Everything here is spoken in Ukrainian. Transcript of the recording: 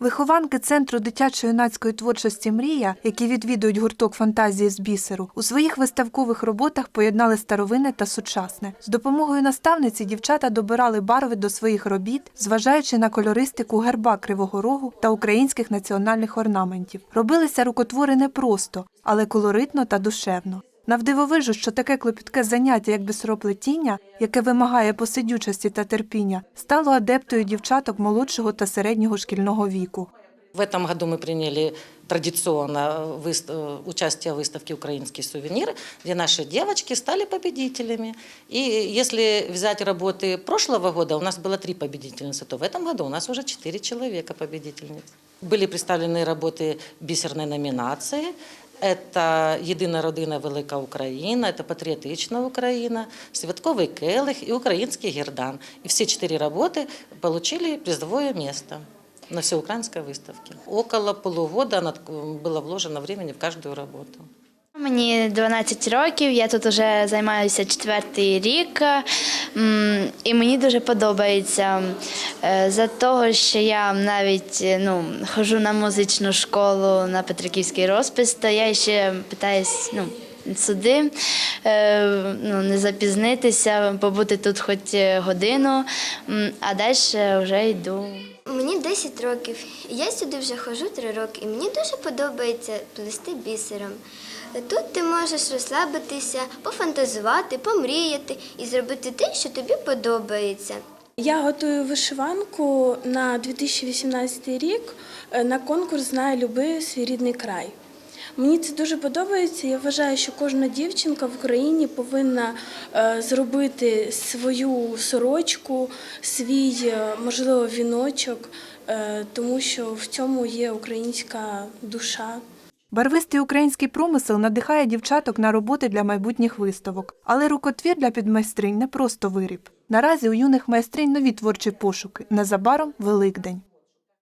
Вихованки центру дитячо-юнацької творчості Мрія, які відвідують гурток фантазії з бісеру, у своїх виставкових роботах поєднали старовинне та сучасне. З допомогою наставниці дівчата добирали барви до своїх робіт, зважаючи на кольористику герба Кривого Рогу та українських національних орнаментів. Робилися рукотвори непросто, але колоритно та душевно. Навдивовижу, що таке клопітке заняття, як бісероплетіння, яке вимагає посидючості та терпіння, стало адептою дівчаток молодшого та середнього шкільного віку. В этом году мы приняли традиционно выст- э, участие в выставке «Украинские сувениры», где наши девочки стали победителями. И если взять работы прошлого года, у нас было три победительницы, то в этом году у нас уже четыре человека победительниц. Были представлены работы бисерной номинации. Это «Єдина родина Велика Україна», это «Патріотична Україна», «Святковий келих» и «Український гердан». И все четыре работы получили призовое место на всеукраинской выставке. Около полугода над- было вложено времени в каждую работу. Мені 12 років, я тут вже займаюся четвертий рік, м, і мені дуже подобається е, за того, що я навіть е, ну, ходжу на музичну школу на Петриківський розпис, то я ще питаюсь ну, сюди, е, ну, не запізнитися, побути тут хоч годину, а далі вже йду. Мені 10 років. Я сюди вже ходжу 3 роки, і мені дуже подобається плести бісером. Тут ти можеш розслабитися, пофантазувати, помріяти і зробити те, що тобі подобається. Я готую вишиванку на 2018 рік е, на конкурс Знає люби свій рідний край. Мені це дуже подобається. Я вважаю, що кожна дівчинка в Україні повинна е, зробити свою сорочку, свій, е, можливо, віночок, тому що в цьому є українська душа. Барвистий український промисел надихає дівчаток на роботи для майбутніх виставок. Але рукотвір для підмайстринь не просто виріб. Наразі у юних майстринь нові творчі пошуки. Незабаром Великдень.